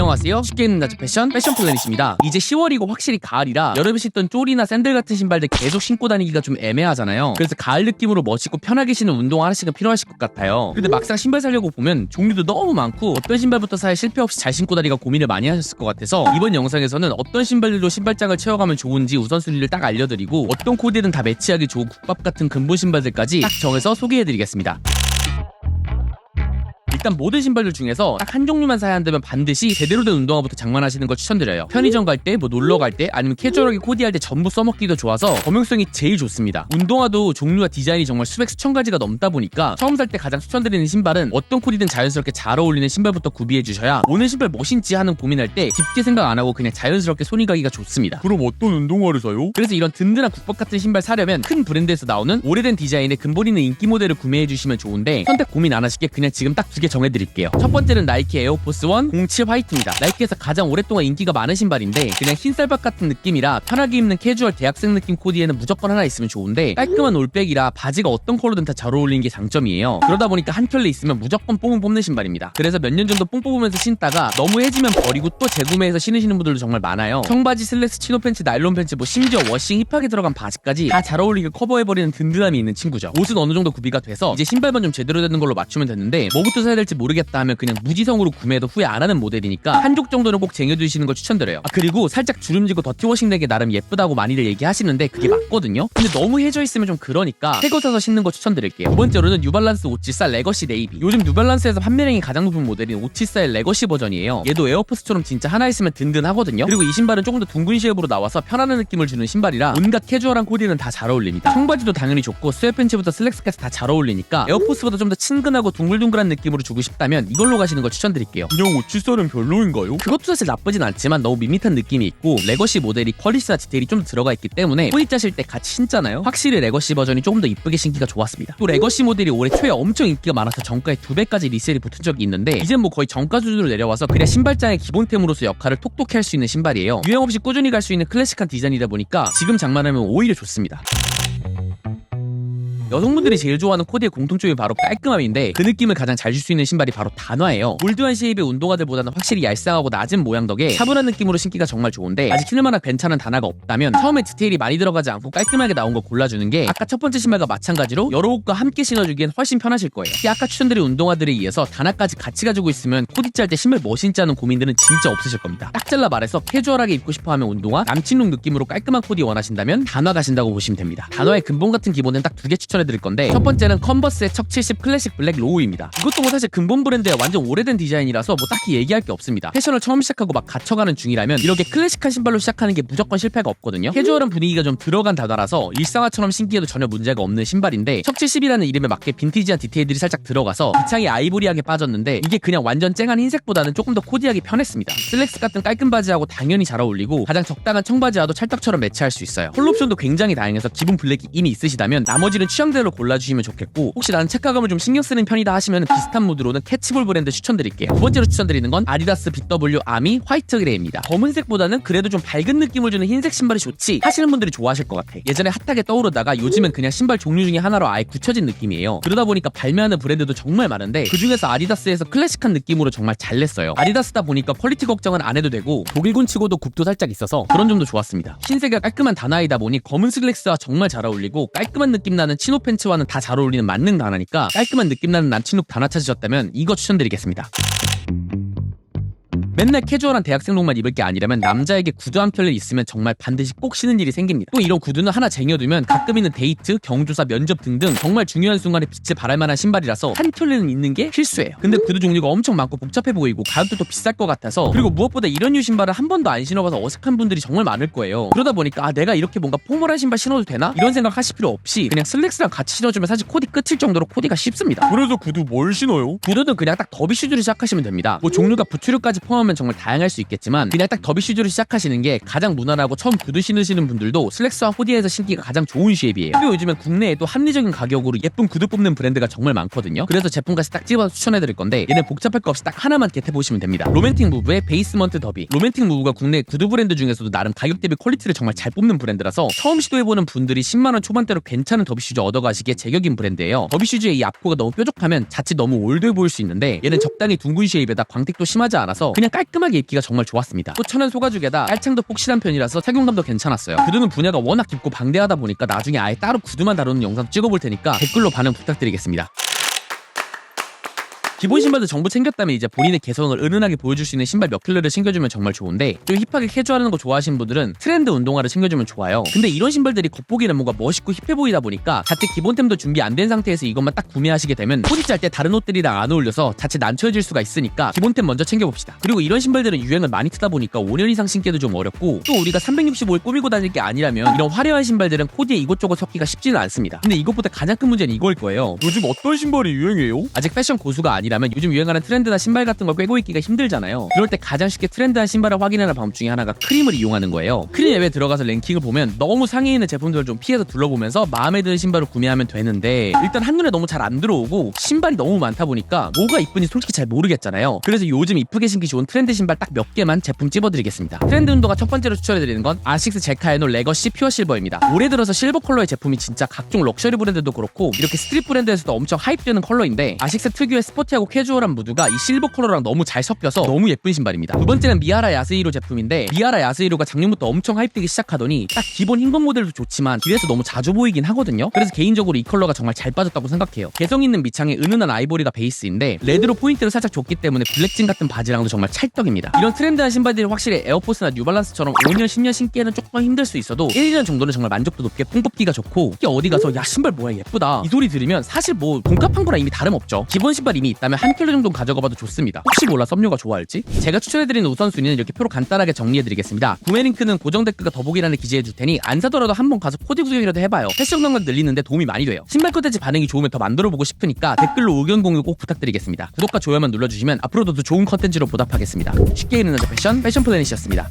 안녕하세요. 쉽게 입는 나즈 패션 패션 플래닛입니다. 이제 10월이고 확실히 가을이라 여름에 신던 쪼리나 샌들 같은 신발들 계속 신고 다니기가 좀 애매하잖아요. 그래서 가을 느낌으로 멋있고 편하게 신는 운동 하나씩은 필요하실 것 같아요. 근데 막상 신발 사려고 보면 종류도 너무 많고 어떤 신발부터 사야 실패 없이 잘 신고 다니가 고민을 많이 하셨을 것 같아서 이번 영상에서는 어떤 신발들로 신발장을 채워가면 좋은지 우선순위를 딱 알려드리고 어떤 코디든 다 매치하기 좋은 국밥 같은 근본 신발들까지 딱 정해서 소개해드리겠습니다. 일단 모든 신발들 중에서 딱 한 종류만 사야 한다면 반드시 제대로 된 운동화부터 장만하시는 걸 추천드려요. 편의점 갈 때, 뭐 놀러 갈 때, 아니면 캐주얼하게 코디할 때 전부 써먹기도 좋아서 범용성이 제일 좋습니다. 운동화도 종류와 디자인이 정말 수백 수천 가지가 넘다 보니까 처음 살 때 가장 추천드리는 신발은 어떤 코디든 자연스럽게 잘 어울리는 신발부터 구비해 주셔야 오늘 신발 뭐 신지 하는 고민할 때 깊게 생각 안 하고 그냥 자연스럽게 손이 가기가 좋습니다. 그럼 어떤 운동화를 사요? 그래서 이런 든든한 국밥 같은 신발 사려면 큰 브랜드에서 나오는 오래된 디자인의 근본 있는 인기 모델을 구매해 주시면 좋은데 선택 고민 안 하시게 그냥 지금 딱 두 개 정해드릴게요. 첫 번째는 나이키 에어포스 1 07 화이트입니다. 나이키에서 가장 오랫동안 인기가 많은 신발인데 그냥 흰쌀밥 같은 느낌이라 편하게 입는 캐주얼 대학생 느낌 코디에는 무조건 하나 있으면 좋은데 깔끔한 올백이라 바지가 어떤 컬러든 다 잘 어울리는 게 장점이에요. 그러다 보니까 한 켤레 있으면 무조건 뽕은 뽑는 신발입니다. 그래서 몇년 정도 뽕 뽑으면서 신다가 너무 해지면 버리고 또 재구매해서 신으시는 분들도 정말 많아요. 청바지, 슬랙스, 치노 팬츠, 나일론 팬츠, 뭐 심지어 워싱 힙하게 들어간 바지까지 다 잘 어울리게 커버해버리는 든든함이 있는 친구죠. 옷은 어느 정도 구비가 돼서 이제 신발만 좀 제대로 되는 걸로 맞추면 되는데 뭐부터 사야 될지 모르겠다 하면 그냥 무지성으로 구매해도 후회 안 하는 모델이니까 한쪽 정도는 꼭 쟁여두시는 걸 추천드려요. 아 그리고 살짝 주름지고 더티워싱 되게 나름 예쁘다고 많이들 얘기하시는데 그게 맞거든요. 근데 너무 해져 있으면 좀 그러니까 새거 사서 신는 거 추천드릴게요. 두 번째로는 뉴발란스 574 레거시 네이비. 요즘 뉴발란스에서 판매량이 가장 높은 모델인 574의 레거시 버전이에요. 얘도 에어포스처럼 진짜 하나 있으면 든든하거든요. 그리고 이 신발은 조금 더 둥근 쉐입으로 나와서 편안한 느낌을 주는 신발이라 온갖 캐주얼한 코디는 다 잘 어울립니다. 청바지도 당연히 좋고 스웨 팬츠부터 슬랙스까지 다 잘 어울리니까 에어포스보다 좀 더 친근하고 둥글둥글한 느낌으로 주고 싶다면 이걸로 가시는 걸 추천드릴게요. 그냥 옷질살은 별로인가요? 그것도 사실 나쁘진 않지만 너무 밋밋한 느낌이 있고 레거시 모델이 퀄리스와 디테일이 좀 들어가 있기 때문에 짜실 때 같이 신잖아요 확실히 레거시 버전이 조금 더 이쁘게 신기가 좋았습니다 또 레거시 모델이 올해 초에 엄청 인기가 많아서 정가에 두 배까지 리셀이 붙은 적이 있는데 이젠 뭐 거의 정가 수준으로 내려와서 그냥 신발장의 기본템으로서 역할을 톡톡히 할 수 있는 신발이에요 유행 없이 꾸준히 갈 수 있는 클래식한 디자인이다 보니까 지금 장만하면 오히려 좋습니다 여성분들이 제일 좋아하는 코디의 공통점이 바로 깔끔함인데 그 느낌을 가장 잘 줄 수 있는 신발이 바로 단화예요. 올드한 쉐입의 운동화들보다는 확실히 얄쌍하고 낮은 모양 덕에 차분한 느낌으로 신기가 정말 좋은데 아직 신을만한 괜찮은 단화가 없다면 처음에 디테일이 많이 들어가지 않고 깔끔하게 나온 거 골라주는 게 아까 첫 번째 신발과 마찬가지로 여러 옷과 함께 신어주기엔 훨씬 편하실 거예요. 특히 아까 추천드린 운동화들에 의해서 단화까지 같이 가지고 있으면 코디 짤 때 신발 뭐 신지 하는 고민들은 진짜 없으실 겁니다. 딱 잘라 말해서 캐주얼하게 입고 싶어하면 운동화, 남친룩 느낌으로 깔끔한 코디 원하신다면 단화 가신다고 보시면 됩니다. 단화의 근본 같은 기본은 딱 두 개 추천 해드릴 건데 첫 번째는 컨버스의 척70 클래식 블랙 로우입니다. 이것도 뭐 사실 근본 브랜드의 완전 오래된 디자인이라서 뭐 딱히 얘기할 게 없습니다. 패션을 처음 시작하고 막 갇혀가는 중이라면 이렇게 클래식한 신발로 시작하는 게 무조건 실패가 없거든요. 캐주얼한 분위기가 좀 들어간 단화라서 일상화처럼 신기해도 전혀 문제가 없는 신발인데 척70이라는 이름에 맞게 빈티지한 디테일들이 살짝 들어가서 기창이 아이보리하게 빠졌는데 이게 그냥 완전 쨍한 흰색보다는 조금 더 코디하기 편했습니다. 슬랙스 같은 깔끔 바지하고 당연히 잘 어울리고 가장 적당한 청바지와도 찰떡처럼 매치할 수 있어요. 컬옵션도 굉장히 다양해서 기본 블랙이 이미 있으시다면 나머지는 취향 대로 골라주시면 좋겠고 혹시 나는 착화감을 좀 신경 쓰는 편이다 하시면 비슷한 무드로는 캐치볼 브랜드 추천드릴게요. 두 번째로 추천드리는 건 아디다스 BW 아미 화이트 그레이입니다. 검은색보다는 그래도 좀 밝은 느낌을 주는 흰색 신발이 좋지 하시는 분들이 좋아하실 것 같아. 예전에 핫하게 떠오르다가 요즘은 그냥 신발 종류 중에 하나로 아예 굳혀진 느낌이에요. 그러다 보니까 발매하는 브랜드도 정말 많은데 그 중에서 아디다스에서 클래식한 느낌으로 정말 잘 냈어요. 아디다스다 보니까 퀄리티 걱정은 안 해도 되고 독일군 치고도 굽도 살짝 있어서 그런 점도 좋았습니다. 흰색이 깔끔한 단화이다 보니 검은 슬랙스와 정말 잘 어울리고 깔끔한 느낌 나는 치노 팬츠와는 다 잘 어울리는 만능 단화니까 깔끔한 느낌 나는 남친룩 단화 찾으셨다면 이거 추천드리겠습니다. 맨날 캐주얼한 대학생룩만 입을 게 아니라면 남자에게 구두 한 켤레 있으면 정말 반드시 꼭 신는 일이 생깁니다. 또 이런 구두는 하나 쟁여두면 가끔 있는 데이트, 경조사, 면접 등등 정말 중요한 순간에 빛을 발할 만한 신발이라서 한 켤레는 있는 게 필수예요. 근데 구두 종류가 엄청 많고 복잡해 보이고 가격도 또 비쌀 것 같아서 그리고 무엇보다 이런 류 신발을 한 번도 안 신어봐서 어색한 분들이 정말 많을 거예요. 그러다 보니까 아 내가 이렇게 뭔가 포멀한 신발 신어도 되나? 이런 생각 하실 필요 없이 그냥 슬랙스랑 같이 신어주면 사실 코디 끝일 정도로 코디가 쉽습니다. 그래서 구두 뭘 신어요? 구두는 그냥 딱 더비 슈즈를 시작하시면 됩니다. 뭐 종류가 부츠류까지 포함 하면 정말 다양할 수 있겠지만 그냥 딱 더비 슈즈를 시작하시는 게 가장 무난하고 처음 구두 신으시는 분들도 슬랙스와 호디에서 신기가 가장 좋은 쉐입이에요. 그리고 요즘엔 국내에도 합리적인 가격으로 예쁜 구두 뽑는 브랜드가 정말 많거든요. 그래서 제품까지 딱 집어서 추천해드릴 건데 얘는 복잡할 거 없이 딱 하나만 겟해보시면 됩니다. 로맨틱 무브의 베이스먼트 더비. 로맨틱 무브가 국내 구두 브랜드 중에서도 나름 가격 대비 퀄리티를 정말 잘 뽑는 브랜드라서 처음 시도해보는 분들이 10만원 초반대로 괜찮은 더비 슈즈 얻어가시기에 제격인 브랜드예요. 더비 슈즈의 이 앞코가 너무 뾰족하면 자칫 너무 올드해 보일 수 있는데 얘는 적당히 둥근 쉐입에다 광택도 심하지 않아서 그냥 그냥 깔끔하게 입기가 정말 좋았습니다. 또 천연 소가죽에다 깔창도 폭신한 편이라서 착용감도 괜찮았어요. 그루는 분야가 워낙 깊고 방대하다 보니까 나중에 아예 따로 구두만 다루는 영상 찍어볼 테니까 댓글로 반응 부탁드리겠습니다. 기본 신발도 전부 챙겼다면 이제 본인의 개성을 은은하게 보여줄 수 있는 신발 몇 킬러를 챙겨주면 정말 좋은데 좀 힙하게 캐주얼하는 거 좋아하시는 분들은 트렌드 운동화를 챙겨주면 좋아요. 근데 이런 신발들이 겉보기는 뭔가 멋있고 힙해 보이다 보니까 자체 기본템도 준비 안 된 상태에서 이것만 딱 구매하시게 되면 포지 짤때 다른 옷들이랑 안 어울려서 자체 난처해질 수가 있으니까 기본템 먼저 챙겨봅시다. 그리고 이런 신발들은 유행을 많이 트다 보니까 5년 이상 신기도 좀 어렵고 또 우리가 365일 꾸미고 다닐 게 아니라면 이런 화려한 신발들은 코디에 이것저것 섞기가 쉽지는 않습니다. 근데 이것보다 가장 큰 문제는 이거일 거예요. 요즘 어떤 신발이 유행해요? 아직 패션 고수가 아니라 면 요즘 유행하는 트렌드나 신발 같은 걸 꿰고 있기가 힘들잖아요. 그럴 때 가장 쉽게 트렌드한 신발을 확인하는 방법 중에 하나가 크림을 이용하는 거예요. 크림 앱에 들어가서 랭킹을 보면 너무 상위에 있는 제품들을 좀 피해서 둘러보면서 마음에 드는 신발을 구매하면 되는데 일단 한눈에 너무 잘 안 들어오고 신발이 너무 많다 보니까 뭐가 이쁜지 솔직히 잘 모르겠잖아요. 그래서 요즘 이쁘게 신기 좋은 트렌드 신발 딱 몇 개만 제품 찝어드리겠습니다. 트렌드 운동화 첫 번째로 추천해드리는 건 아식스 제카에노 레거시 퓨어 실버입니다. 올해 들어서 실버 컬러의 제품이 진짜 각종 럭셔리 브랜드도 그렇고 이렇게 스트릿 브랜드에서도 엄청 하이프되는 컬러인데 아식스 특유의 스포티하고 캐주얼한 무드가 이 실버 컬러랑 너무 잘 섞여서 너무 예쁜 신발입니다. 두 번째는 미아라 야스히로 제품인데 미아라 야스히로가 작년부터 엄청 하이프되기 시작하더니 딱 기본 흰건 모델도 좋지만 길에서 너무 자주 보이긴 하거든요. 그래서 개인적으로 이 컬러가 정말 잘 빠졌다고 생각해요. 개성 있는 밑창에 은은한 아이보리가 베이스인데 레드로 포인트를 살짝 줬기 때문에 블랙진 같은 바지랑도 정말 찰떡입니다. 이런 트렌드한 신발들이 확실히 에어포스나 뉴발란스처럼 5년 10년 신기에는 조금 힘들 수 있어도 1, 2년 정도는 정말 만족도 높게 뽕 뽑기가 좋고 이게 어디 가서 야 신발 뭐야 예쁘다 이 소리 들으면 사실 뭐 돈값한 거랑 이미 다름없죠. 기본 신발 이미 있다면 한 킬로 정도 가져가봐도 좋습니다. 혹시 몰라 썸녀가 좋아할지? 제가 추천해드리는 우선순위는 이렇게 표로 간단하게 정리해드리겠습니다. 구매 링크는 고정 댓글과 더보기란에 기재해줄 테니 안 사더라도 한번 가서 코디 구경이라도 해봐요. 패션 감각 늘리는데 도움이 많이 돼요. 신발 콘텐츠 반응이 좋으면 더 만들어보고 싶으니까 댓글로 의견 공유 꼭 부탁드리겠습니다. 구독과 좋아요만 눌러주시면 앞으로도 더 좋은 컨텐츠로 보답하겠습니다. 쉽게 읽는 남자 패션 패션 플래닛이었습니다.